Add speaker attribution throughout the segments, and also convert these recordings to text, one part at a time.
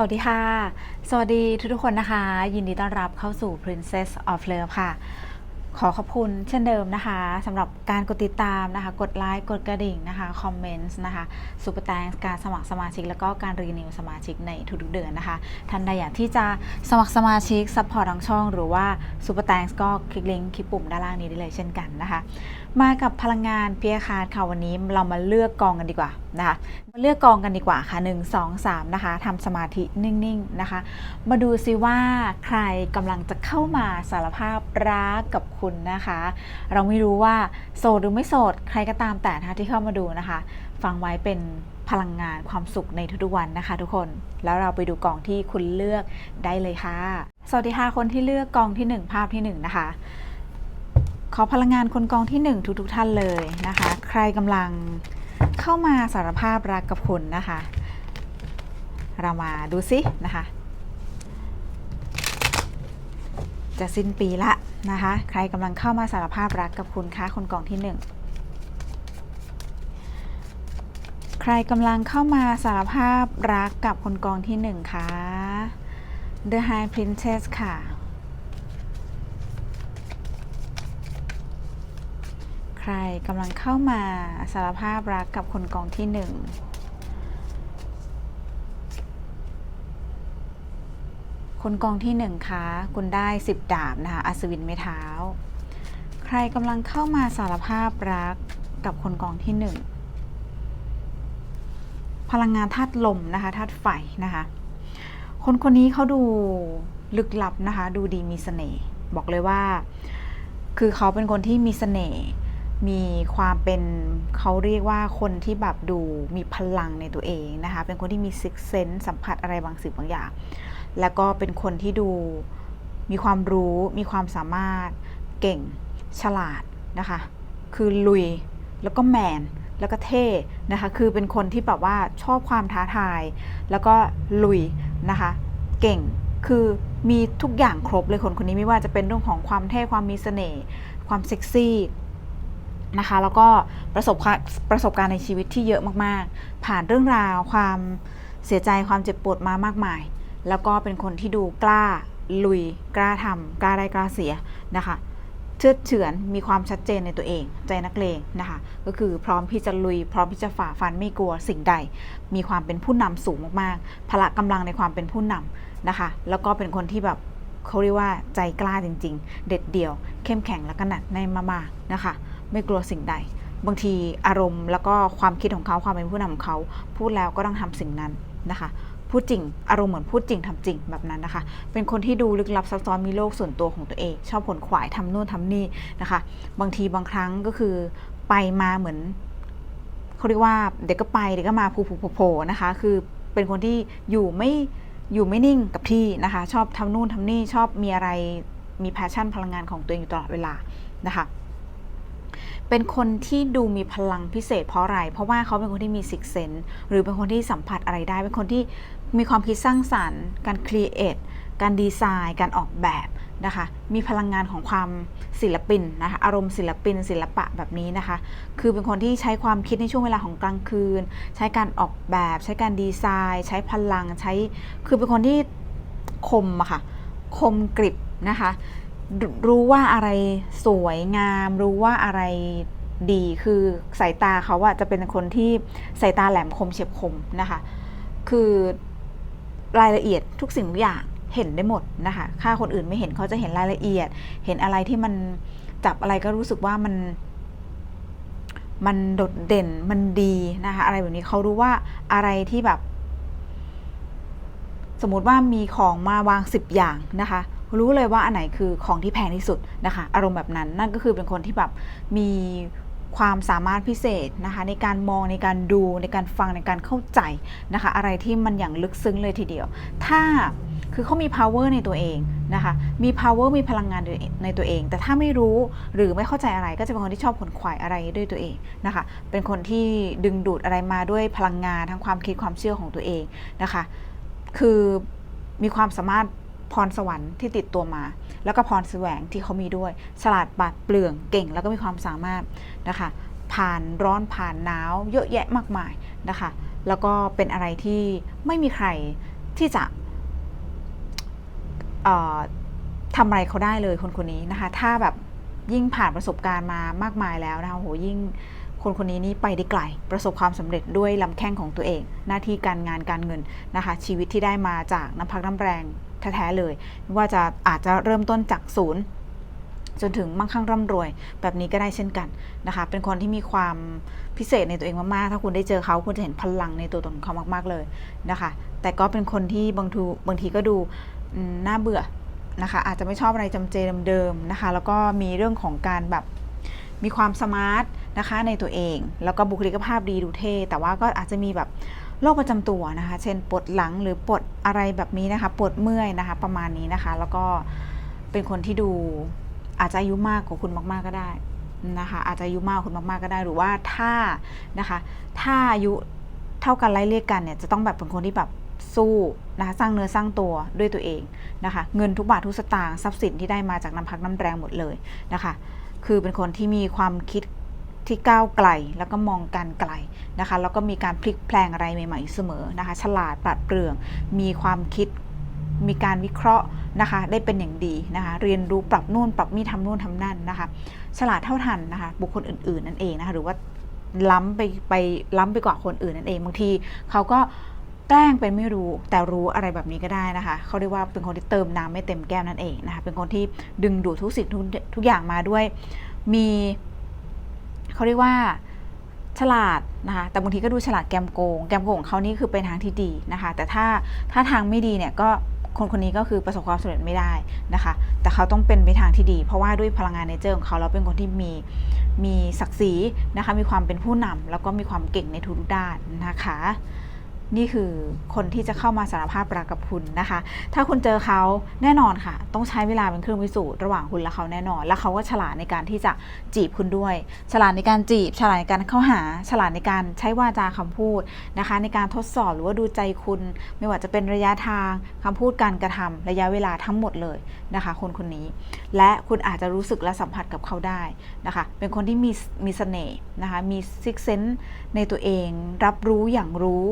Speaker 1: สวัสดีค่ะ สวัสดีทุกๆคนนะคะ ยินดีต้อนรับเข้าสู่ Princess of Love ค่ะ ขอขอบคุณเช่นเดิมนะคะสำหรับการกดติดตามนะคะ กดไลค์ กดกระดิ่งนะคะ คอมเมนต์นะคะสุปแตงการสมัครสมาชิก แล้วก็การรีนิวสมาชิกในทุกๆเดือนนะคะ ท่านใดอยากที่จะสมัครสมาชิกซัพพอร์ตทางช่อง หรือว่าสุปแตงก็คลิกลิงก์คลิกปุ่มด้านล่างนี้ได้เลยเช่นกันนะคะมากับพลังงานเพียคาร์ดค่ะวันนี้เรามาเลือกกองกันดีกว่านะคะมาเลือกกองกันดีกว่าค่ะ 1 2 3 นะคะทำสมาธินิ่งๆนะคะ มาดูซิว่าใครกำลังจะเข้ามาสารภาพรักกับคุณนะคะ เราไม่รู้ว่าโสดหรือไม่โสดใครก็ตามแต่นะคะที่เข้ามาดูนะคะ ฟังไว้เป็นพลังงานความสุขในทุกๆวันนะคะ ทุกคนแล้วเราไปดูกองที่คุณเลือกได้เลยค่ะ สวัสดีค่ะคนที่เลือกกองที่หนึ่งภาพที่หนึ่งนะคะ อพลังงานคนกองที่หนึ่งทุกๆท่านเลยนะคะ ใครกำลังเข้ามาสารภาพรักกับคุณนะคะ เรามาดูซินะคะ จะสิ้นปีละนะคะ ใครกำลังเข้ามาสารภาพรักกับคุณคะคนกองที่หนึ่งใครกำลังเข้ามาสารภาพรักกับคนกองที่หนึ่งคะ The High Princess ค่ะ ใครกำลังเข้ามาสารภาพรักกับคนกองที่หนึ่งคนกองที่หนึ่งคะคุณได้สิบดาบนะคะอัศวินไม้เท้า ใครกำลังเข้ามาสารภาพรักกับคนกองที่หนึ่งพลังงานธาตุลมนะคะธาตุไฟนะคะ คนคนนี้เขาดูลึกลับนะคะ ดูดีมีเสน่ห์บอกเลยว่า คือเขาเป็นคนที่มีเสน่ห์ มีความเป็นเขาเรียกว่าคนที่แบบดูมีพลังในตัวเองนะคะ เป็นคนที่มีซิกเซนสัมผัสอะไรบางสิ่งบางอย่าง แล้วก็เป็นคนที่ดูมีความรู้มีความสามารถเก่งฉลาดนะคะ คือลุยแล้วก็แมนแล้วก็เท่นะคะ คือเป็นคนที่แบบว่าชอบความท้าทาย แล้วก็ลุยนะคะ เก่งคือมีทุกอย่างครบเลยคนคนนี้ไม่ว่าจะเป็นเรื่องของความเท่ความมีเสน่ห์ความเซ็กซี่ นะคะ แล้วก็ประสบประสบการณ์ในชีวิตที่เยอะมากๆ ผ่านเรื่องราวความเสียใจความเจ็บปวดมามากมาย แล้วก็เป็นคนที่ดูกล้าลุยกล้าทำกล้าได้กล้าเสียนะคะเชื่อเฉือนมีความชัดเจนในตัวเอง ใจนักเลงนะคะ ก็คือพร้อมที่จะลุย พร้อมที่จะฝ่าฟันไม่กลัวสิ่งใด มีความเป็นผู้นำสูงมากๆ พละกำลังในความเป็นผู้นำนะคะ แล้วก็เป็นคนที่แบบเขาเรียกว่าใจกล้าจริง ๆ เด็ดเดี่ยว เข้มแข็งและก็หนักในมากๆนะคะ ไม่กลัวสิ่งใด บางทีอารมณ์แล้วก็ความคิดของเขาความเป็นผู้นำของเขา พูดแล้วก็ต้องทำสิ่งนั้นนะคะ พูดจริง อารมณ์เหมือนพูดจริงทำจริงแบบนั้นนะคะ เป็นคนที่ดูลึกลับซับซ้อนมีโลกส่วนตัวของตัวเอง ชอบผลขวายทำนู่นทำนี่นะคะ บางทีบางครั้งก็คือไปมาเหมือนเขาเรียกว่าเด็กก็ไปเด็กก็มาผูผูโผล่นะคะ คือเป็นคนที่อยู่ไม่อยู่ไม่นิ่งกับที่นะคะ ชอบทำนู่นทำนี่ชอบมีอะไรมีแพชชั่นพลังงานของตัวเองอยู่ตลอดเวลานะคะ เป็นคนที่ดูมีพลังพิเศษเพราะอะไร เพราะว่าเขาเป็นคนที่มีซิกเซนหรือเป็นคนที่สัมผัสอะไรได้ เป็นคนที่มีความคิดสร้างสรรค์ การครีเอท การดีไซน์ การออกแบบนะคะ มีพลังงานของความศิลปินนะคะ อารมณ์ศิลปิน ศิลปะแบบนี้นะคะ คือเป็นคนที่ใช้ความคิดในช่วงเวลาของกลางคืน ใช้การออกแบบ ใช้การดีไซน์ ใช้พลัง ใช้ คือเป็นคนที่คมอะค่ะ คมกริบนะคะ รู้ว่าอะไรสวยงาม รู้ว่าอะไรดีคือสายตาเขาอะจะเป็นคนที่สายตาแหลมคมเฉียบคมนะคะ คือรายละเอียดทุกสิ่งทุกอย่างเห็นได้หมดนะคะถ้าคนอื่นไม่เห็นเขาจะเห็นรายละเอียด เห็นอะไรที่มันจับอะไรก็รู้สึกว่ามัน มันโดดเด่นมันดีนะคะอะไรแบบนี้เขารู้ว่าอะไรที่แบบ สมมติว่ามีของมาวางสิบอย่างนะคะ รู้เลยว่าอันไหนคือของที่แพงที่สุดนะคะ อารมณ์แบบนั้นนั่นก็คือเป็นคนที่แบบมีความสามารถพิเศษนะคะในการมองในการดูในการฟังในการเข้าใจนะคะ อะไรที่มันอย่างลึกซึ้งเลยทีเดียว ถ้าคือเขามี power ในตัวเองนะคะมี power มีพลังงานในตัวเอง แต่ถ้าไม่รู้หรือไม่เข้าใจอะไรก็จะเป็นคนที่ชอบขนขวายอะไรด้วยตัวเองนะคะเป็นคนที่ดึงดูดอะไรมาด้วยพลังงานทั้งความคิดความเชื่อของตัวเองนะคะ คือมีความสามารถ พรสวรรค์ที่ติดตัวมา แล้วก็พรแสวงที่เขามีด้วย ฉลาดปาดเปลืองเก่ง แล้วก็มีความสามารถนะคะ ผ่านร้อนผ่านหนาว เยอะแยะมากมายนะคะ แล้วก็เป็นอะไรที่ไม่มีใครที่จะทำอะไรเขาได้เลยคนคนนี้นะคะ ถ้าแบบยิ่งผ่านประสบการณ์มามากมายแล้วนะคะโหยิ่งคนคนนี้นี่ไปได้ไกล ประสบความสำเร็จด้วยลำแข้งของตัวเอง หน้าที่การงานการเงินนะคะ ชีวิตที่ได้มาจากน้ำพักน้ำแรง แท้ๆเลย ว่าจะอาจจะเริ่มต้นจากศูนย์จนถึงมั่งคั่งร่ำรวย แบบนี้ก็ได้เช่นกันนะคะ เป็นคนที่มีความพิเศษในตัวเองมากๆ ถ้าคุณได้เจอเขาคุณจะเห็นพลังในตัวตนของเขามาก ๆเลยนะคะ แต่ก็เป็นคนที่บางทีบางทีก็ดูน่าเบื่อนะคะ อาจจะไม่ชอบอะไรจำเจเดิมๆนะคะ แล้วก็มีเรื่องของการแบบมีความสมาร์ทนะคะในตัวเอง แล้วก็บุคลิกภาพดีดูเท่ แต่ว่าก็อาจจะมีแบบ โรคประจำตัวนะคะ เช่นปวดหลังหรือปวดอะไรแบบนี้นะคะ ปวดเมื่อยนะคะ ประมาณนี้นะคะ แล้วก็เป็นคนที่ดูอาจจะอายุมากกว่าคุณมาก ๆก็ได้นะคะ อาจจะอายุมากกว่าคุณมาก ๆก็ได้ หรือว่าถ้านะคะ ถ้าอายุเท่ากันไล่เรียกกันเนี่ย จะต้องแบบเป็นคนที่แบบสู้นะคะสร้างเนื้อสร้างตัวด้วยตัวเองนะคะ เงินทุกบาททุกสตางค์ทรัพย์สินที่ได้มาจากน้ำพักน้ำแรงหมดเลยนะคะ คือเป็นคนที่มีความคิด ที่ก้าวไกลแล้วก็มองการไกลนะคะแล้วก็มีการพลิกแปลงอะไรใหม่ๆเสมอนะคะ ฉลาดปราดเปรื่อง มีความคิดมีการวิเคราะห์นะคะ ได้เป็นอย่างดีนะคะ เรียนรู้ปรับนู่นปรับนี่ทำนู่นทำนั่นนะคะ ฉลาดเท่าทันนะคะ บุคคลอื่น ๆ นั่นเองนะคะหรือว่าล้ำไปไปล้ำไปกว่าคนอื่นนั่นเองบางทีเขาก็แกล้งเป็นไม่รู้แต่รู้อะไรแบบนี้ก็ได้นะคะ เขาเรียกว่าเป็นคนที่เติมน้ำไม่เต็มแก้วนั่นเองนะคะ เป็นคนที่ดึงดูดทุกสิ่งทุกทุกอย่างมาด้วย มี เขาเรียกว่าฉลาดนะคะ แต่บางทีก็ดูฉลาดแกมโกง แกมโกงของเขานี่คือเป็นทางที่ดีนะคะ แต่ถ้าถ้าทางไม่ดีเนี่ยก็คนคนนี้ก็คือประสบความสำเร็จไม่ได้นะคะ แต่เขาต้องเป็นไปทางที่ดี เพราะว่าด้วยพลังงานในเจอของเขาแล้วเป็นคนที่มีมีศักดิ์ศรีนะคะ มีความเป็นผู้นำแล้วก็มีความเก่งในทุกด้านนะคะ นี่คือคนที่จะเข้ามาสารภาพรักกับคุณนะคะ ถ้าคุณเจอเขาแน่นอนค่ะ ต้องใช้เวลาเป็นเครื่องพิสูจน์ระหว่างคุณและเขาแน่นอน แล้วเขาก็ฉลาดในการที่จะจีบคุณด้วย ฉลาดในการจีบ ฉลาดในการเข้าหา ฉลาดในการใช้วาจาคำพูดนะคะ ในการทดสอบหรือว่าดูใจคุณ ไม่ว่าจะเป็นระยะทางคำพูดการกระทำระยะเวลาทั้งหมดเลยนะคะ คนคนนี้ และคุณอาจจะรู้สึกและสัมผัสกับเขาได้นะคะ เป็นคนที่มีมีเสน่ห์นะคะ มีซิกเซนในตัวเอง รับรู้อย่างรู้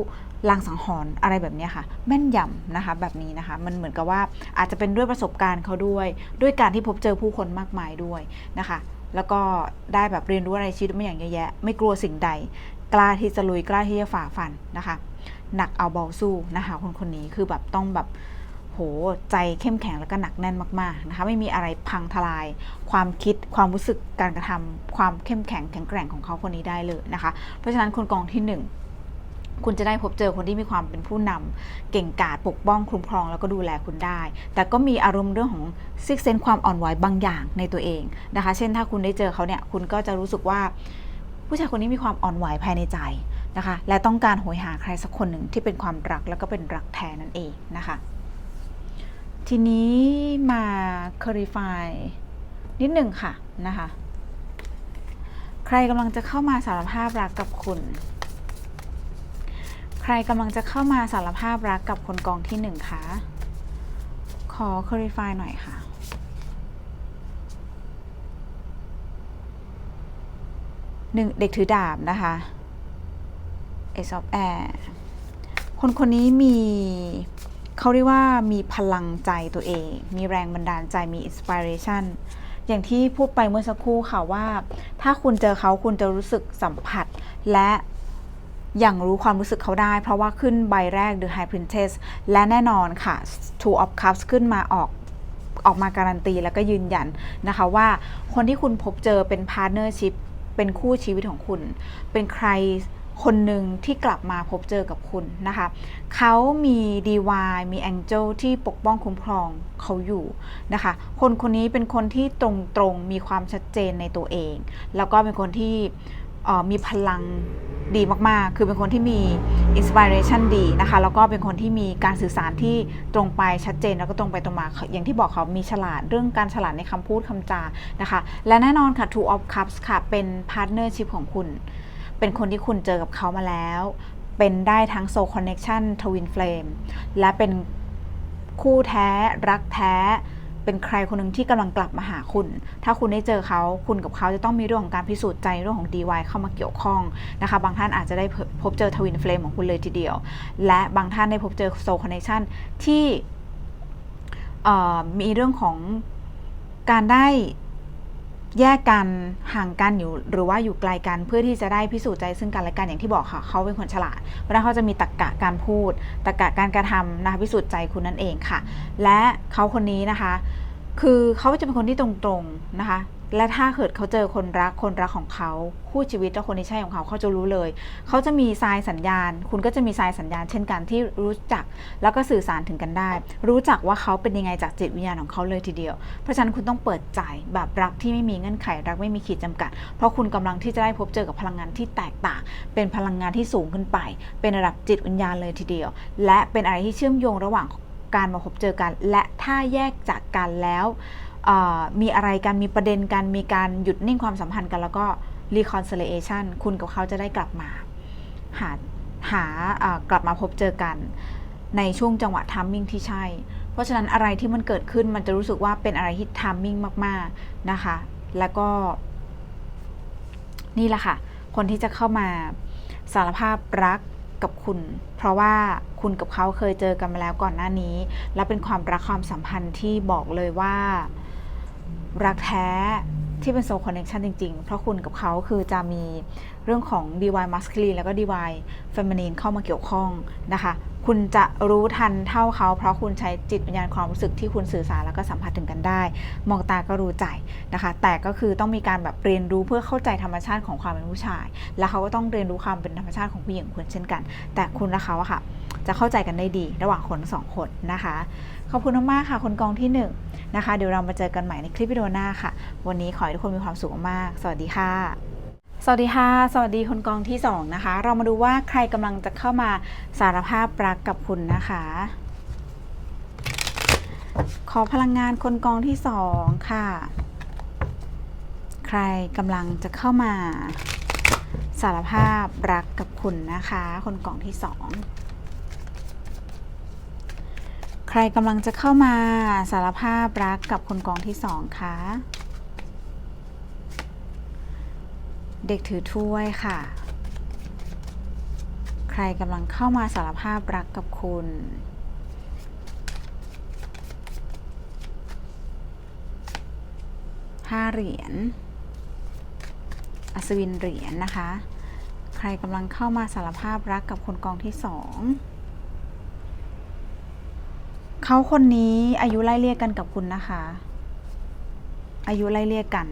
Speaker 1: ลางสังหรณ์อะไรแบบนี้ค่ะ แม่นยำนะคะแบบนี้นะคะ มันเหมือนกับว่าอาจจะเป็นด้วยประสบการณ์เขาด้วย ด้วยการที่พบเจอผู้คนมากมายด้วยนะคะ แล้วก็ได้แบบเรียนรู้อะไรชีวิตไม่อย่างเยอะแยะ ไม่กลัวสิ่งใด กล้าที่จะลุยกล้าที่จะฝ่าฟันนะคะ หนักเอาเบาสู้นะคะคนคนนี้คือแบบต้องแบบโหใจเข้มแข็งแล้วก็หนักแน่นมากๆนะคะไม่มีอะไรพังทลาย ความคิดความรู้สึกการกระทำความเข้มแข็งแข็งแกร่งของเขาคนนี้ได้เลยนะคะ เพราะฉะนั้นคนกองที่หนึ่ง คุณจะได้พบเจอคนที่มีความเป็นผู้นำเก่งกาจปกป้องคุ้มครองแล้วก็ดูแลคุณได้ แต่ก็มีอารมณ์เรื่องของซิกเซนความอ่อนไหวบางอย่างในตัวเองนะคะ เช่นถ้าคุณได้เจอเขาเนี่ยคุณก็จะรู้สึกว่า ผู้ชายคนนี้มีความอ่อนไหวภายในใจนะคะ และต้องการโหยหาใครสักคนหนึ่งที่เป็นความรักแล้วก็เป็นรักแท้นั่นเองนะคะ ทีนี้มา clarify นิดหนึ่งค่ะนะคะ ใครกำลังจะเข้ามาสารภาพรักกับคุณ ใครกำลังจะเข้ามาสารภาพรักกับคนกองที่หนึ่งคะขอ clarify หน่อยค่ะ หนึ่งเด็กถือดาบนะคะ Ace of Air คนคนนี้มีเขาเรียกว่ามีพลังใจตัวเอง มีแรงบันดาลใจมี inspiration อย่างที่พูดไปเมื่อสักครู่ค่ะว่า ถ้าคุณเจอเขาคุณจะรู้สึกสัมผัสและ อย่างรู้ความรู้สึกเขาได้ เพราะว่าขึ้นใบแรก The High Princess และแน่นอนค่ะ Two of Cups ขึ้นมาออกออกมาการันตีแล้วก็ยืนยันนะคะว่าคนที่คุณพบเจอเป็นพาร์ n เนอร์ชิพเป็นคู่ชีวิตของคุณ เป็นใครคนหนึ่งที่กลับมาพบเจอกับคุณนะคะ เขามีดีวายมีแองเจลที่ปกป้องคุ้มครองเขาอยู่นะคะ คนคนนี้เป็นคนที่ตรงๆ มีความชัดเจนในตัวเอง แล้วก็เป็นคนที่ มีพลังดีมาก ๆ คือเป็นคนที่มีอินสปิเรชันดีนะคะ แล้วก็เป็นคนที่มีการสื่อสารที่ตรงไปชัดเจน แล้วก็ตรงไปตรงมา อย่างที่บอกเขามีฉลาดเรื่องการฉลาดในคำพูดคำจา นะคะ และแน่นอนค่ะ Two of Cups ค่ะ เป็นพาร์ n เนอร์ชิพของคุณ เป็นคนที่คุณเจอกับเขามาแล้ว เป็นได้ทั้ง Soul Connection Twin Flame และเป็นคู่แท้ รักแท้ เป็นใครคนหนึ่งที่กำลังกลับมาหาคุณ ถ้าคุณได้เจอเขาคุณกับเขาจะต้องมีเรื่องของการพิสูจน์ใจเรื่องของ DY เข้ามาเกี่ยวข้องนะคะ บางท่านอาจจะได้พบเจอทวินเฟลมของคุณเลยทีเดียว และบางท่านได้พบเจอโซคอนเนคชันที่มีเรื่องของการได้ แยกกันห่างกันอยู่หรือว่าอยู่ไกลกันเพื่อที่จะได้พิสูจน์ใจซึ่งกันและกันอย่างที่บอกค่ะ เขาเป็นคนฉลาดเพราะนั้นเขาจะมีตรรกกะการพูดตรรกกะการกระทำนะคะพิสูจน์ใจคุณนั่นเองค่ะ และเขาคนนี้นะคะ คือเขาจะเป็นคนที่ตรงๆนะคะ และถ้าเกิดเขาเจอคนรักคนรักของเขาคู่ชีวิตและคนที่ใช่ของเขาเขาจะรู้เลย เขาจะมีทรายสัญญาณ คุณก็จะมีทรายสัญญาณ เช่นกันที่รู้จักแล้วก็สื่อสารถึงกันได้ รู้จักว่าเขาเป็นยังไงจากจิตวิญญาณของเขาเลยทีเดียว เพราะฉะนั้นคุณต้องเปิดใจแบบรักที่ไม่มีเงื่อนไขรักไม่มีขีดจำกัด เพราะคุณกำลังที่จะได้พบเจอกับพลังงานที่แตกต่าง เป็นพลังงานที่สูงขึ้นไป เป็นระดับจิตวิญญาณเลยทีเดียว และเป็นอะไรที่เชื่อมโยงระหว่างการมาพบเจอกัน และถ้าแยกจากกันแล้ว มีอะไรกัน มีประเด็นกัน มีการหยุดนิ่งความสัมพันธ์กัน แล้วก็ reconciliation คุณกับเขาจะได้กลับมา หาหากลับมาพบเจอกัน ในช่วงจังหวะทัมมิ่งที่ใช่ เพราะฉะนั้นอะไรที่มันเกิดขึ้นมันจะรู้สึกว่าเป็นอะไรที่ทัมมิ่งมาก ๆ นะคะ แล้วก็ นี่แหละค่ะ คนที่จะเข้ามาสารภาพรักกับคุณ เพราะว่าคุณกับเขาเคยเจอกันมาแล้วก่อนหน้านี้ และเป็นความรักความสัมพันธ์ที่บอกเลยว่า รักแท้ที่เป็นโซลคอนเน c ชันจริง ๆ เพราะคุณกับเขาคือจะมีเรื่องของ DY masculine แล้วก็ DY feminine เข้ามาเกี่ยวข้องนะคะ คุณจะรู้ทันเท่าเขา เพราะคุณใช้จิตวิญญาณความรู้สึกที่คุณสื่อสารแล้วก็สัมผัสถึงกันได้ มองตาก็รู้ใจนะคะ แต่ก็คือต้องมีการแบบเรียนรู้เพื่อเข้าใจธรรมชาติของความเป็นผู้ชาย แล้วเขาก็ต้องเรียนรู้ความเป็นธรรมชาติของผู้หญิงคุณเช่นกัน แต่คุณและเขาอะค่ะ จะเข้าใจกันได้ดี ระหว่างคนสองคนนะคะ ขอบคุณมากๆค่ะคนกองที่หนึ่งนะคะ เดี๋ยวเรามาเจอกันใหม่ในคลิปวิดีโอหน้าค่ะ วันนี้ขอให้ทุกคนมีความสุขมาก สวัสดีค่ะ สวัสดีค่ะ สวัสดีคนกองที่สองนะคะ เรามาดูว่าใครกำลังจะเข้ามาสารภาพรักกับคุณนะคะ ขอพลังงานคนกองที่สองค่ะ ใครกำลังจะเข้ามาสารภาพรักกับคุณนะคะ คนกองที่สอง ใครกำลังจะเข้ามาสารภาพรักกับคนกองที่สองคะ เด็กถือถ้วยค่ะ ใครกำลังเข้ามาสารภาพรักกับคุณ ห้าเหรียญ อัศวินเหรียญนะคะ ใครกำลังเข้ามาสารภาพรักกับคนกองที่สอง เขาคนนี้อายุไล่เลี่ยกันกับคุณนะคะ อายุไล่เลี่ยกัน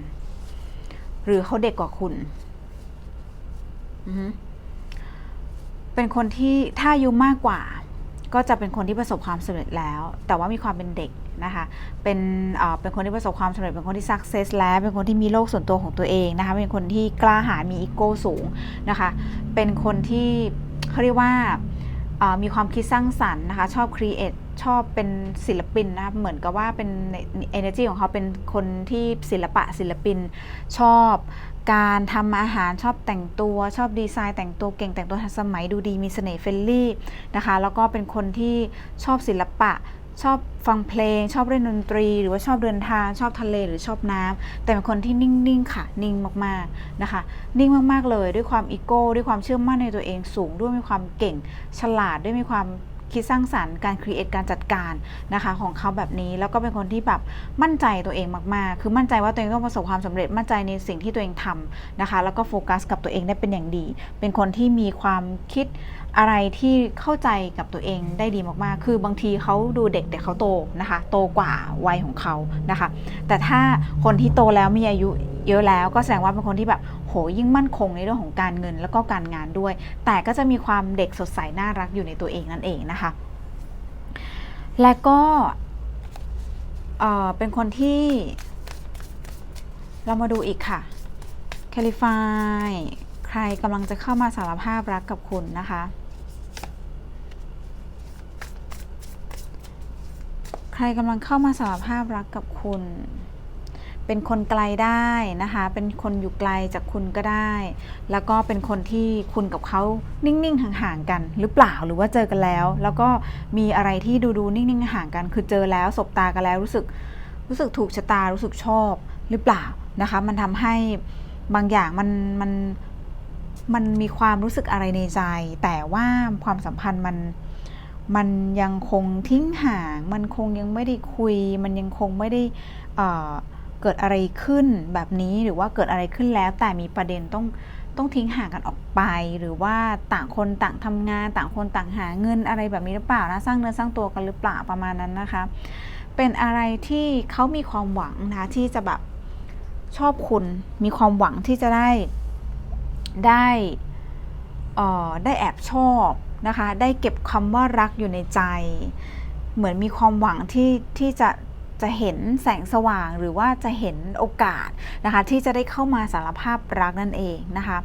Speaker 1: หรือเขาเด็กกว่าคุณเป็นคนที่ถ้าอายุมากกว่า ก็จะเป็นคนที่ประสบความสำเร็จแล้ว แต่ว่ามีความเป็นเด็กนะคะ เป็นเป็นคนที่ประสบความสำเร็จ เป็นคนที่สักเซสแล้ว เป็นคนที่มีโลกส่วนตัวของตัวเองนะคะ เป็นคนที่กล้าหาญ มีอีโก้สูงนะคะ เป็นคนที่เขาเรียกว่ามีความคิดสร้างสรรค์นะคะ ชอบครีเอท ชอบเป็นศิลปินนะคะเหมือนกับว่าเป็น energy ของเขาเป็นคนที่ศิลปะศิลปินชอบการทำอาหารชอบแต่งตัวชอบดีไซน์ แต่งตัวเก่งแต่งตัวทันสมัยดูดีมีเสน่ห์เฟรนลี่นะคะแล้วก็เป็นคนที่ชอบศิลปะชอบฟังเพลง ชอบเล่นดนตรี หรือว่าชอบเดินทาง ชอบทะเลหรือชอบน้ำแต่เป็นคนที่นิ่งๆค่ะ นิ่งมากๆนะคะ นิ่งมากๆเลย ด้วยความอีโก้ด้วยความเชื่อมั่นในตัวเองสูงด้วยมีความเก่ง ฉลาดด้วยมีความ คิดสร้างสรรค์การครีเอทการจัดการนะคะของเขาแบบนี้แล้วก็เป็นคนที่แบบมั่นใจตัวเองมากๆ คือมั่นใจว่าตัวเองต้องประสบความสำเร็จมั่นใจในสิ่งที่ตัวเองทำนะคะ แล้วก็โฟกัสกับตัวเองได้เป็นอย่างดี เป็นคนที่มีความคิด อะไรที่เข้าใจกับตัวเองได้ดีมากๆ คือบางทีเขาดูเด็กแต่เขาโตนะคะ โตกว่าวัยของเขานะคะ แต่ถ้าคนที่โตแล้วมีอายุเยอะแล้วก็แสดงว่าเป็นคนที่แบบโหยิ่งมั่นคงในเรื่องของการเงินแล้วก็การงานด้วย แต่ก็จะมีความเด็กสดใสน่ารักอยู่ในตัวเองนั่นเองนะคะ และก็เออเป็นคนที่ เรามาดูอีกค่ะแคลิฟายใครกำลังจะเข้ามาสารภาพรักกับคุณนะคะ ใครกำลังเข้ามาสารภาพรักกับคุณ เป็นคนไกลได้นะคะ เป็นคนอยู่ไกลจากคุณก็ได้ แล้วก็เป็นคนที่คุณกับเขานิ่ง ๆ ห่าง ๆ กัน หรือเปล่าหรือว่าเจอกันแล้ว แล้วก็มีอะไรที่ดูๆนิ่ง ๆ ห่างกัน คือเจอแล้วสบตากันแล้วรู้สึกรู้สึกถูกชะตารู้สึกชอบหรือเปล่านะคะ มันทำให้บางอย่างมันมันมันมีความรู้สึกอะไรในใจ แต่ว่าความสัมพันธ์มัน มันยังคงทิ้งห่าง มันคงยังไม่ได้คุย มันยังคงไม่ได้เกิดอะไรขึ้นแบบนี้หรือว่าเกิดอะไรขึ้นแล้ว แต่มีประเด็นต้องต้องทิ้งห่างกันออกไป หรือว่าต่างคนต่างทำงาน ต่างคนต่างหาเงินอะไรแบบนี้หรือเปล่านะสร้างเนื้อสร้างตัวกันหรือเปล่าประมาณนั้นนะคะ เป็นอะไรที่เขามีความหวังนะที่จะแบบชอบคุณมีความหวังที่จะได้ได้ออได้แอบชอบ นะคะ ได้เก็บคำว่ารักอยู่ในใจ เหมือนมีความหวังที่ที่จะจะเห็นแสงสว่างหรือว่าจะเห็นโอกาสนะคะ ที่จะได้เข้ามาสารภาพรักนั่นเองนะคะ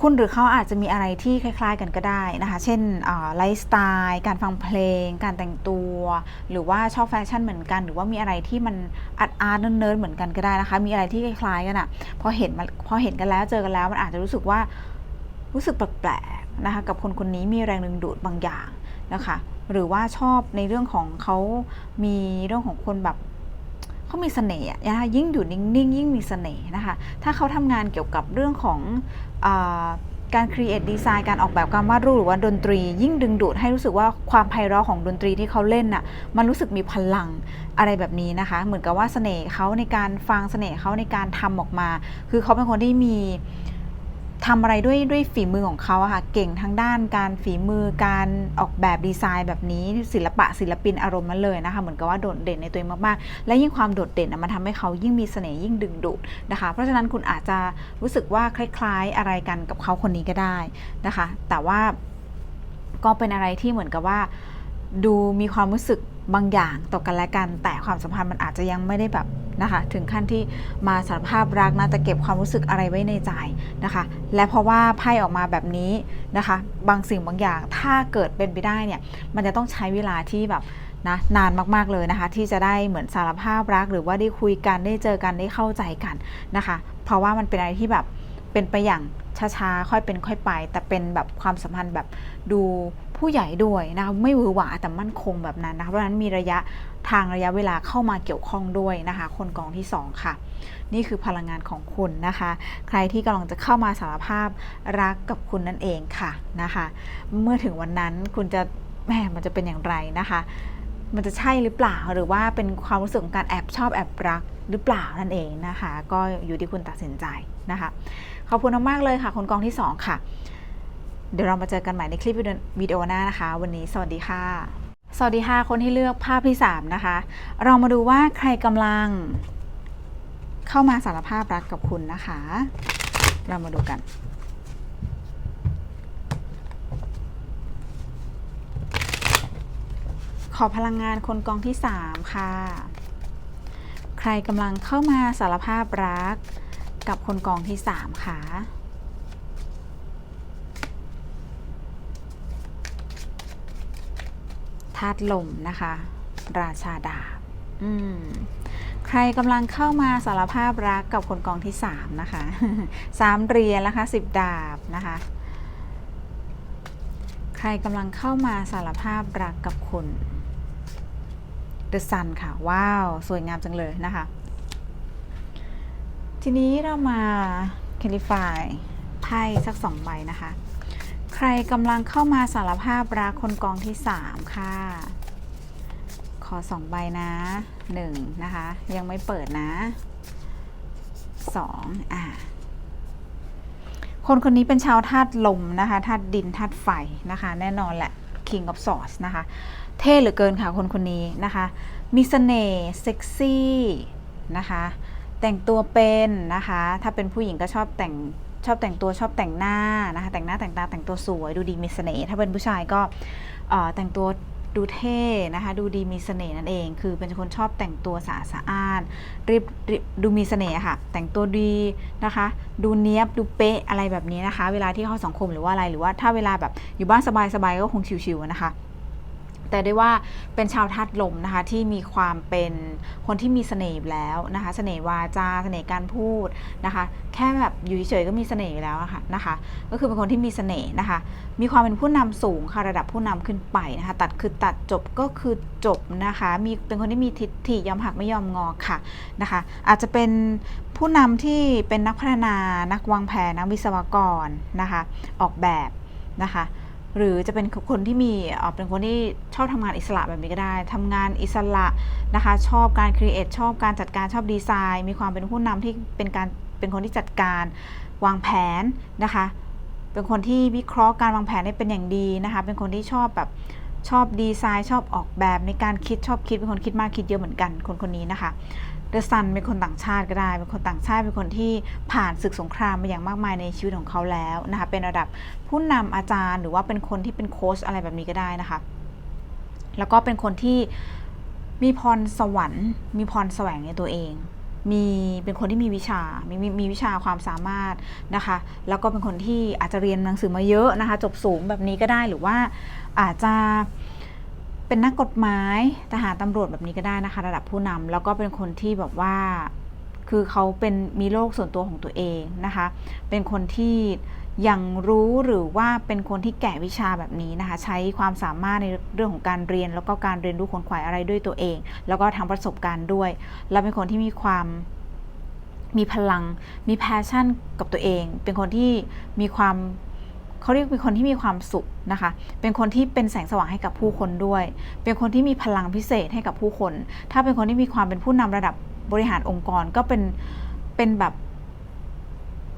Speaker 1: คุณหรือเขาอาจจะมีอะไรที่คล้าย ๆ กันก็ได้นะคะ เช่นไลฟ์สไตล์ การฟังเพลง การแต่งตัว หรือว่าชอบแฟชั่นเหมือนกัน หรือว่ามีอะไรที่มันอาร์ตอาร์ตเนิร์ดๆเหมือนกันก็ได้นะคะ มีอะไรที่คล้ายๆกันอะ่ะพอเห็นมาพอเห็นกันแล้วเจอกันแล้วมันอาจจะรู้สึกว่ารู้สึกแปลก นะคะกับคนคนนี้มีแรงดึงดูดบางอย่างนะคะหรือว่าชอบในเรื่องของเขามีเรื่องของคนแบบเขามีเสน่ห์นะคะยิ่งอยู่นิ่งๆยิ่งมีเสน่ห์นะคะถ้าเขาทำงานเกี่ยวกับเรื่องของอการ create design การออกแบบการวาดรูปหรือว่าดนตรี ยิ่งดึงดูดให้รู้สึกว่าความไพเราะของดนตรีที่เขาเล่นน่ะมันรู้สึกมีพลังอะไรแบบนี้นะคะ เหมือนกับว่าเสน่ห์เขาในการฟังเสน่ห์เขาในการทำออกมา คือเขาเป็นคนที่มี ทำอะไรด้วยด้วยฝีมือของเขาอะค่ะเก่งทั้งด้านการฝีมือการออกแบบดีไซน์แบบนี้ศิลปะศิลปินอารมณ์มันเลยนะคะ เหมือนกับว่าโดดเด่นในตัวเองมากๆ และยิ่งความโดดเด่นมันทำให้เขายิ่งมีเสน่ห์ยิ่งดึงดูดนะคะ เพราะฉะนั้นคุณอาจจะรู้สึกว่าคล้ายๆอะไรกันกับเขาคนนี้ก็ได้นะคะ แต่ว่าก็เป็นอะไรที่เหมือนกับว่าดูมีความรู้สึก บางอย่างต่อกันและกัน แต่ความสัมพันธ์มันอาจจะยังไม่ได้แบบนะคะ ถึงขั้นที่มาสารภาพรักนะแต่เก็บความรู้สึกอะไรไว้ในใจนะคะ และเพราะว่าไพ่ออกมาแบบนี้นะคะ บางสิ่งบางอย่างถ้าเกิดเป็นไปได้เนี่ยมันจะต้องใช้เวลาที่แบบนะนานมากๆเลยนะคะ ที่จะได้เหมือนสารภาพรัก หรือว่าได้คุยกันได้เจอกันได้เข้าใจกันนะคะ เพราะว่ามันเป็นอะไรที่แบบเป็นไปอย่างช้าๆ ค่อยเป็นค่อยไป แต่เป็นแบบความสัมพันธ์แบบดู ผู้ใหญ่ด้วยนะคะไม่หวือหวาแต่มั่นคงแบบนั้นนะคะเพราะฉะนั้นมีระยะทางระยะเวลาเข้ามาเกี่ยวข้องด้วยนะคะ คนกองที่ 2 ค่ะ นี่คือพลังงานของคุณนะคะ ใครที่กำลังจะเข้ามาสารภาพรักกับคุณนั่นเองค่ะนะคะ เมื่อถึงวันนั้นคุณจะแหมมันจะเป็นอย่างไรนะคะ มันจะใช่หรือเปล่าหรือว่าเป็นความรู้สึกของการแอบชอบแอบรักหรือเปล่านั่นเองนะคะ ก็อยู่ที่คุณตัดสินใจนะคะขอบคุณมากๆเลยค่ะ คนกองที่ 2 ค่ะ เดี๋ยวเรามาเจอกันใหม่ในคลิปวิดีโอหน้านะคะ วันนี้สวัสดีค่ะ สวัสดีค่ะ คนที่เลือกภาพที่ 3 นะคะ เรามาดูว่าใครกำลังเข้ามาสารภาพรักกับคุณนะคะ เรามาดูกันขอพลังงานคนกองที่ 3 ค่ะ ใครกำลังเข้ามาสารภาพรักกับคนกองที่ 3 ค่ะาตุลมนะคะ ราชาดาบใครกำลังเข้ามาสารภาพรักกับคนกองที่3นะคะสามเหรียญนะคะสิบดาบนะคะ ใครกำลังเข้ามาสารภาพรักกับคุณเดอะซันค่ะ ว้าว สวยงามจังเลยนะคะ ทีนี้เรามาคลิฟายไพ่สักสองใบนะคะ รกำลังเข้ามาสารภาพรักคนกองที่ 3 ค่ะ ขอสองใบนะ 1 นะคะ ยังไม่เปิดนะ 2 อ่าคนคนนี้เป็นชาวธาตุลมนะคะธาตุดินธาตุไฟนะคะ แน่นอนแหละ King of Swords นะคะ เท่เหลือเกินค่ะคนคนนี้นะคะ มีเสน่ห์เซ็กซี่นะคะ แต่งตัวเป็นนะคะ ถ้าเป็นผู้หญิงก็ชอบแต่ง ชอบแต่งตัวชอบแต่งหน้านะคะ แต่งหน้าแต่งตาแต่งตัวสวยดูดีมีเสน่ห์ถ้าเป็นผู้ชายก็แต่งตัวดูเท่นะคะ ดูดีมีเสน่ห์นั่นเอง คือเป็นคนชอบแต่งตัวสะอาดสะอานรีบรีบดูมีเสน่ห์ค่ะ แต่งตัวดีนะคะ ดูเนี้ยบดูเป๊ะอะไรแบบนี้นะคะ เวลาที่เข้าสังคมหรือว่าอะไรหรือว่าถ้าเวลาแบบอยู่บ้านสบายๆก็คงชิวๆนะคะ แต่ได้ว่าเป็นชาวธาตุลมนะคะที่มีความเป็นคนที่มีเสน่ห์อยู่แล้วนะคะ เสน่ห์วาจาเสน่ห์การพูดนะคะ แค่แบบอยู่เฉยๆก็มีเสน่ห์อยู่แล้วะค่ะนะคะ ก็คือเป็นคนที่มีเสน่ห์นะคะ มีความเป็นผู้นำสูงค่ะระดับผู้นำขึ้นไปนะคะ ตัดคือตัดจบก็คือจบนะคะ มีเป็นคนที่มีทิฏฐิยอมหักไม่ยอมงอค่ะนะคะ อาจจะเป็นผู้นำที่เป็นนักพัฒนานักวางแผนนักวิศวกรนะคะ ออกแบบนะคะ หรือจะเป็นคนที่มีเป็นคนที่ชอบทำงานอิสระแบบนี้ก็ได้ทำงานอิสระนะคะ ชอบการครีเอทชอบการจัดการชอบดีไซน์ มีความเป็นผู้นำที่เป็นการเป็นคนที่จัดการวางแผนนะคะ เป็นคนที่วิเคราะห์การวางแผนได้เป็นอย่างดีนะคะ เป็นคนที่ชอบแบบชอบดีไซน์ ชอบออกแบบในการคิดชอบคิดเป็นคนคิดมากคิดเยอะเหมือนกันคนคนนี้นะคะ เดอะซันเป็นคนต่างชาติก็ได้ เป็นคนต่างชาติเป็นคนที่ผ่านศึกสงครามมาอย่างมากมายในชีวิตของเขาแล้วนะคะ เป็นระดับผู้นำอาจารย์ หรือว่าเป็นคนที่เป็นโค้ชอะไรแบบนี้ก็ได้นะคะ แล้วก็เป็นคนที่มีพรสวรรค์ มีพรแสวงในตัวเอง มีเป็นคนที่มีวิชา มีมีมีวิชาความสามารถนะคะ แล้วก็เป็นคนที่อาจจะเรียนหนังสือมาเยอะนะคะ จบสูงแบบนี้ก็ได้หรือว่าอาจจะ เป็นนักกฎหมายทหารตำรวจแบบนี้ก็ได้นะคะ ระดับผู้นำแล้วก็เป็นคนที่แบบว่าคือเขาเป็นมีโลกส่วนตัวของตัวเองนะคะ เป็นคนที่ยังรู้หรือว่าเป็นคนที่แก่วิชาแบบนี้นะคะ ใช้ความสามารถในเรื่องของการเรียน แล้วก็การเรียนรู้ขนขวายอะไรด้วยตัวเอง แล้วก็ทางประสบการณ์ด้วย แล้วเป็นคนที่มีความมีพลัง มีแพชชั่นกับตัวเอง เป็นคนที่มีความ เขาเรียกเป็นคนที่มีความสุขนะคะ เป็นคนที่เป็นแสงสว่างให้กับผู้คนด้วย เป็นคนที่มีพลังพิเศษให้กับผู้คน ถ้าเป็นคนที่มีความเป็นผู้นำระดับบริหารองค์กรก็เป็นเป็นแบบ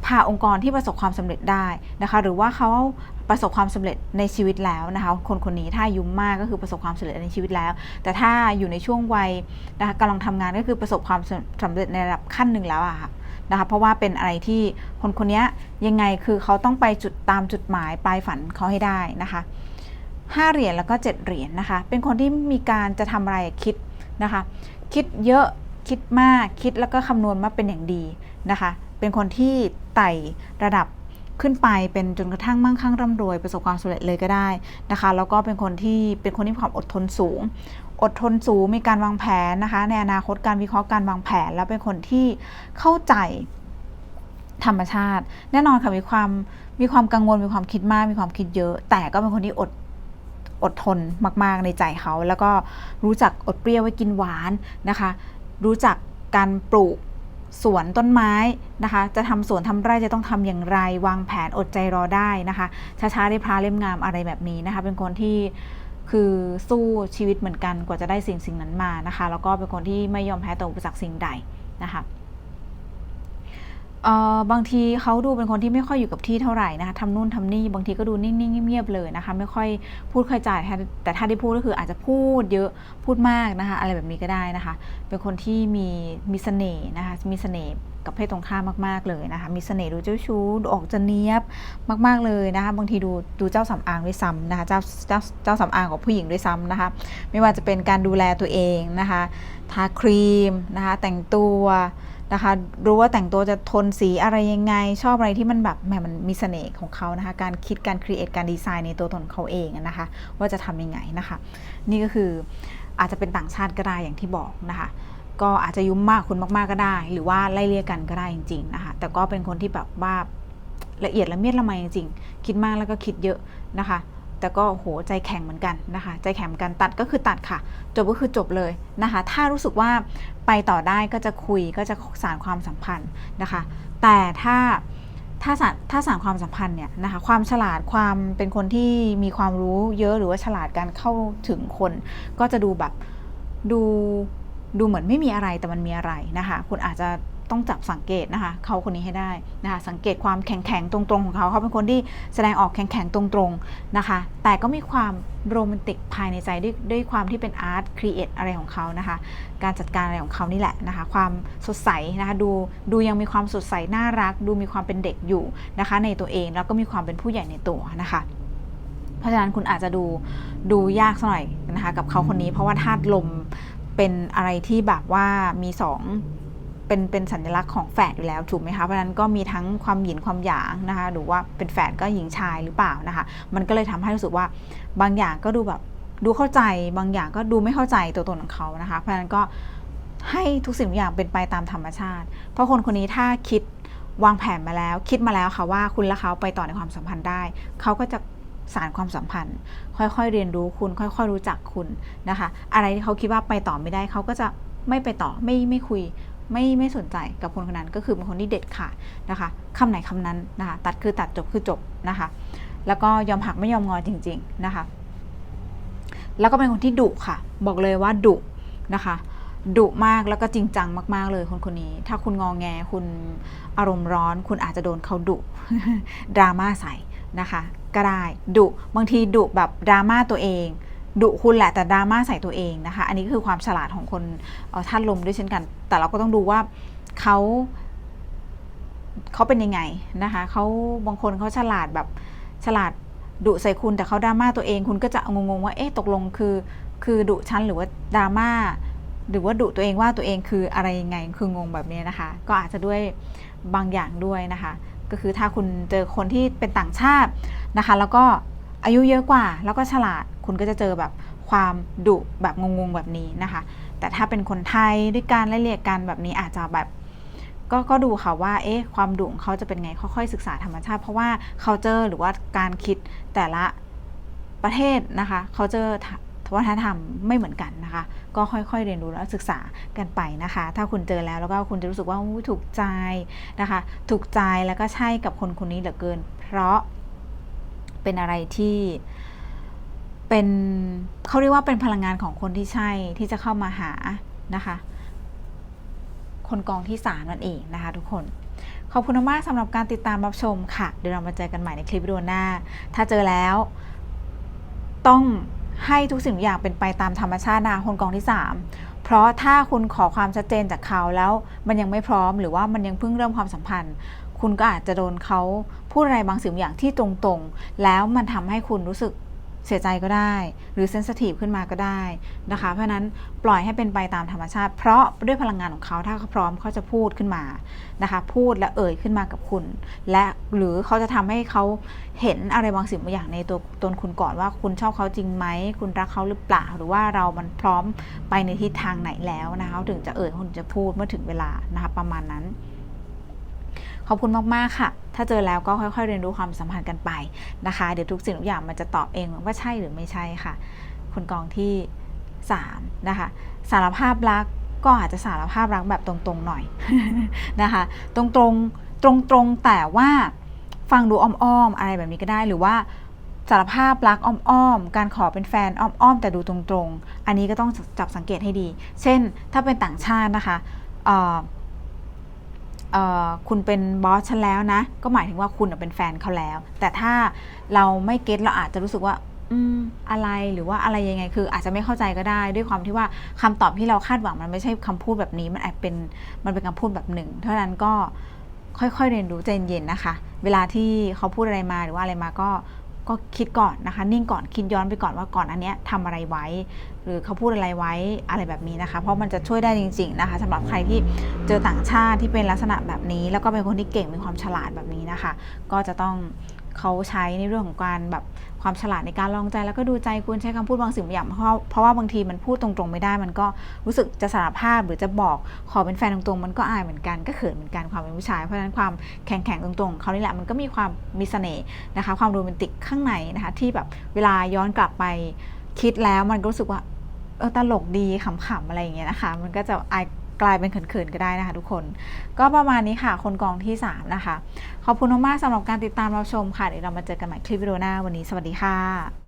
Speaker 1: พาองค์กรที่ประสบความสำเร็จได้นะคะ หรือว่าเขาประสบความสำเร็จในชีวิตแล้วนะคะ คนคนนี้ถ้ายุ่มมากก็คือประสบความสำเร็จในชีวิตแล้ว แต่ถ้าอยู่ในช่วงวัยนะคะกำลังทำงานก็คือประสบความสำเร็จในระดับขั้นหนึ่งแล้วอะค่ะ นะคะเพราะว่าเป็นอะไรที่คนคนนี้ยังไงคือเขาต้องไปจุดตามจุดหมายปลายฝันเขาให้ได้นะคะ5เหรียญแล้วก็ 7 เหรียญนะคะ เป็นคนที่มีการจะทำอะไรคิดนะคะ คิดเยอะคิดมากคิดแล้วก็คำนวณมาเป็นอย่างดีนะคะ เป็นคนที่ไต่ระดับขึ้นไปเป็นจนกระทั่งมั่งคั่งร่ำรวยประสบความสำเร็จเลยก็ได้นะคะ แล้วก็เป็นคนที่เป็นคนที่มีความอดทนสูงอดทนสูงมีการวางแผนนะคะ ในอนาคตการวิเคราะห์การวางแผน แล้วเป็นคนที่เข้าใจธรรมชาติ แน่นอนค่ะมีความมีความกังวลมีความคิดมาก มีความคิดเยอะ แต่ก็เป็นคนที่อดอดทนมากๆในใจเขา แล้วก็รู้จักอดเปรี้ยวไว้กินหวานนะคะ รู้จักการปลูกสวนต้นไม้นะคะ จะทำสวนทำไร่จะต้องทำอย่างไร วางแผนอดใจรอได้นะคะช้าๆได้พลาเล่มงามอะไรแบบนี้นะคะ เป็นคนที่ คือสู้ชีวิตเหมือนกันกว่าจะได้สิ่งสิ่งนั้นมานะคะ แล้วก็เป็นคนที่ไม่ยอมแพ้ต่ออุปสรรคสิ่งใดนะคะเอ่อบางทีเขาดูเป็นคนที่ไม่ค่อยอยู่กับที่เท่าไหร่นะคะทำนู่นทำนี่บางทีก็ดูนิ่งๆเงียบๆเลยนะคะ ไม่ค่อยพูดค่อยจ่ายแต่ถ้าได้พูดก็คืออาจจะพูดเยอะพูดมากนะคะ อะไรแบบนี้ก็ได้นะคะ เป็นคนที่มีมีเสน่ห์นะคะมีเสน่ห์ กับเพศตรงข้ามมาก ๆ เลยนะคะ มีเสน่ห์ดูเจ้าชู้ดูออกจะเนี้ยบมาก ๆ เลยนะคะ บางทีดูดูเจ้าสำอางด้วยซ้ำนะคะ เจ้าเจ้าเจ้าสำอางของผู้หญิงด้วยซ้ำนะคะ ไม่ว่าจะเป็นการดูแลตัวเองนะคะ ทาครีมนะคะ แต่งตัวนะคะ รู้ว่าแต่งตัวจะทนสีอะไรยังไง ชอบอะไรที่มันแบบแหมมันมีเสน่ห์ของเขานะคะ การคิดการครีเอทการดีไซน์ในตัวตนเขาเองนะคะ ว่าจะทำยังไงนะคะ นี่ก็คืออาจจะเป็นต่างชาติก็ได้อย่างที่บอกนะคะ ก็อาจจะยุ่มมากคุณมาก ๆก็ได้ หรือว่าไล่เลี่ยกันก็ได้จริงๆนะคะแต่ก็เป็นคนที่แบบว่าละเอียดละเมียดละไมจริงๆคิดมากแล้วก็คิดเยอะนะคะ แต่ก็โหใจแข็งเหมือนกันนะคะ ใจแข็งกันตัดก็คือตัดค่ะ จบก็คือจบเลยนะคะ ถ้ารู้สึกว่าไปต่อได้ก็จะคุยก็จะสานความสัมพันธ์นะคะ แต่ถ้าถ้าสานถ้าสานความสัมพันธ์เนี่ยนะคะความฉลาดความเป็นคนที่มีความรู้เยอะหรือว่าฉลาดการเข้าถึงคน ก็จะดูแบบดู ดูเหมือนไม่มีอะไรแต่มันมีอะไรนะคะ คุณอาจจะต้องจับสังเกตนะคะเขาคนนี้ให้ได้นะคะสังเกตความแข็งแข็งๆตรงๆของเขาเขาเป็นคนที่แสดงออกแข็งแข็งๆตรงๆนะคะ แต่ก็มีความโรแมนติกภายในใจด้วยด้วยความที่เป็นอาร์ตครีเอทอะไรของเขานะคะ การจัดการอะไรของเขานี่แหละนะคะ ความสดใสนะคะดูดูยังมีความสดใสน่ารัก ดูมีความเป็นเด็กอยู่นะคะ ในตัวเองแล้วก็มีความเป็นผู้ใหญ่ในตัวนะคะเพราะฉะนั้นคุณอาจจะดูดูยากสักหน่อยนะคะกับเขาคนนี้เพราะว่าธาตุลม เป็นอะไรที่แบบว่ามีสองเป็นเป็นสัญลักษณ์ของแฝดอยู่แล้วถูกไหมคะเพราะนั้นก็มีทั้งความหยินความหยางนะคะหรือว่าเป็นแฝดก็หญิงชายหรือเปล่านะคะ มันก็เลยทำให้รู้สึกว่าบางอย่างก็ดูแบบดูเข้าใจบางอย่างก็ดูไม่เข้าใจตัวตนของเขานะคะ เพราะฉะนั้นก็ให้ทุกสิ่งทุกอย่างเป็นไปตามธรรมชาติ เพราะคนคนนี้ถ้าคิดวางแผนมาแล้ว คิดมาแล้วค่ะว่าคุณและเขาไปต่อในความสัมพันธ์ได้ เขาก็จะ สารความสัมพันธ์ ค่อยๆเรียนรู้คุณ ค่อยๆรู้จักคุณนะคะ อะไรที่เขาคิดว่าไปต่อไม่ได้เขาก็จะไม่ไปต่อไม่ไม่คุยไม่ไม่สนใจกับคนคนนั้นก็คือเป็นคนที่เด็ดขาดนะคะคำไหนคำนั้นนะคะตัดคือตัดจบคือจบนะคะ แล้วก็ยอมหักไม่ยอมงอจริง ๆนะคะ แล้วก็เป็นคนที่ดุค่ะ บอกเลยว่าดุนะคะดุมากแล้วก็จริงจังมากๆเลยคนคนนี้ ถ้าคุณงองแงคุณอารมณ์ร้อน คุณอาจจะโดนเขาดุดราม่าใส่นะคะ ก็ได้ดุบางทีดุแบบดราม่าตัวเองดุคุณแหละแต่ดราม่าใส่ตัวเองนะคะ อันนี้คือความฉลาดของคนท่านลมด้วยเช่นกัน แต่เราก็ต้องดูว่าเขาเขาเป็นยังไงนะคะเขาบางคนเขาฉลาดแบบฉลาดดุใส่คุณแต่เขาดราม่าตัวเองคุณก็จะงงๆว่าเอ๊ะตกลงคือคือดุฉันหรือว่าดราม่าหรือว่าดุตัวเองว่าตัวเองคืออะไรยังไงคืองงแบบนี้นะคะ ก็อาจจะด้วยบางอย่างด้วยนะคะ ก็คือถ้าคุณเจอคนที่เป็นต่างชาตินะคะ แล้วก็อายุเยอะกว่า แล้วก็ฉลาดคุณก็จะเจอแบบความดุแบบงงๆแบบนี้นะคะ แต่ถ้าเป็นคนไทยด้วยการไล่เรียกกันแบบนี้อาจจะแบบก็ก็ดูค่ะว่าเอ๊ะความดุของเขาจะเป็นไงค่อยๆศึกษาธรรมชาติ เพราะว่า culture หรือว่าการคิดแต่ละประเทศนะคะ culture วัฒนธรรมไม่เหมือนกันนะคะ ก็ค่อยๆเรียนรู้และศึกษากันไปนะคะ ถ้าคุณเจอแล้วแล้วก็คุณจะรู้สึกว่าถูกใจนะคะ ถูกใจแล้วก็ใช่กับคนคนนี้เหลือเกิน เพราะเป็นอะไรที่เป็นเขาเรียกว่าเป็นพลังงานของคนที่ใช่ที่จะเข้ามาหานะคะ คนกองที่สามนั่นเองนะคะ ทุกคนขอบคุณมากสำหรับการติดตามรับชมค่ะ เดี๋ยวเรามาเจอกันใหม่ในคลิปวิดีโอหน้า ถ้าเจอแล้วต้อง ให้ทุกสิ่งทุกอย่างเป็นไปตามธรรมชาตินะคนกองที่ 3 เพราะถ้าคุณขอความชัดเจนจากเขาแล้วมันยังไม่พร้อม หรือว่ามันยังเพิ่งเริ่มความสัมพันธ์ คุณก็อาจจะโดนเขาพูดอะไรบางสิ่งบางอย่างที่ตรงๆ แล้วมันทำให้คุณรู้สึก เสียใจก็ได้ หรือเซนสทีฟขึ้นมาก็ได้นะคะ เพราะฉะนั้นปล่อยให้เป็นไปตามธรรมชาติ เพราะด้วยพลังงานของเขาถ้าเขาพร้อมเขาจะพูดขึ้นมานะคะ พูดและเอ่ยขึ้นมากับคุณ และหรือเขาจะทำให้เขาเห็นอะไรบางสิ่งบางอย่างในตัวตนคุณก่อนว่าคุณชอบเขาจริงไหมคุณรักเขาหรือเปล่า หรือว่าเรามันพร้อมไปในทิศทางไหนแล้วนะคะถึงจะเอ่ยคุณจะพูดเมื่อถึงเวลานะคะประมาณนั้น ขอบคุณมากๆค่ะ ถ้าเจอแล้วก็ค่อยๆ เรียนรู้ความสัมพันธ์กันไปนะคะ เดี๋ยวทุกสิ่งทุกอย่างมันจะตอบเองว่าใช่หรือไม่ใช่ค่ะ คุณกองที่ 3 นะคะ สารภาพรักก็อาจจะสารภาพรักแบบตรงๆหน่อยนะคะ ตรงๆตรงๆแต่ว่าฟังดูอ้อมๆอะไรแบบนี้ก็ได้หรือว่าสารภาพรักอ้อมๆ การขอเป็นแฟนอ้อมๆ แต่ดูตรงๆ อันนี้ก็ต้องจับสังเกตให้ดี เช่น ถ้าเป็นต่างชาตินะคะ คุณเป็นบอสฉันแล้วนะ ก็หมายถึงว่าคุณเป็นแฟนเขาแล้ว แต่ถ้าเราไม่เก็ตเราอาจจะรู้สึกว่าอะไรหรือว่าอะไรยังไง คืออาจจะไม่เข้าใจก็ได้ ด้วยความที่ว่าคำตอบที่เราคาดหวังมันไม่ใช่คำพูดแบบนี้ มันอาจเป็นมันเป็นคำพูดแบบหนึ่ง เท่านั้นก็ค่อยๆเรียนรู้ใจเย็นๆนะคะ เวลาที่เขาพูดอะไรมาหรือว่าอะไรมาก็ ก็คิดก่อนนะคะ นิ่งก่อนคิดย้อนไปก่อนว่าก่อนอันเนี้ยทำอะไรไว้ หรือเขาพูดอะไรไว้อะไรแบบนี้นะคะ เพราะมันจะช่วยได้จริง ๆ นะคะสำหรับใครที่เจอต่างชาติที่เป็นลักษณะแบบนี้ แล้วก็เป็นคนที่เก่งมีความฉลาดแบบนี้นะคะ ก็จะต้องเขาใช้ในเรื่องของการแบบ ความฉลาดในการลองใจแล้วก็ดูใจคุณใช้คำพูดบางสิ่งบางอย่างเพราะเพราะว่าบางทีมันพูดตรงๆไม่ได้ มันก็รู้สึกจะสารภาพหรือจะบอกขอเป็นแฟนตรงๆ มันก็อายเหมือนกันก็เขินเหมือนกันความเป็นผู้ชายเพราะฉะนั้นความแข็งแข็งๆตรงๆของเขานี่แหละมันก็มีความมีเสน่ห์นะคะ ความโรแมนติกข้างในนะคะที่แบบเวลาย้อนกลับไปคิดแล้วมันก็รู้สึกว่าเออตลกดีขำๆอะไรอย่างเงี้ยนะคะ มันก็จะอาย กลายเป็นเขินๆก็ได้นะคะทุกคน ก็ประมาณนี้ค่ะคนกองที่ 3 นะคะ ขอบคุณมากๆสำหรับการติดตามรับชมค่ะเดี๋ยวเรามาเจอกันใหม่คลิปวิดีโอหน้าวันนี้สวัสดีค่ะ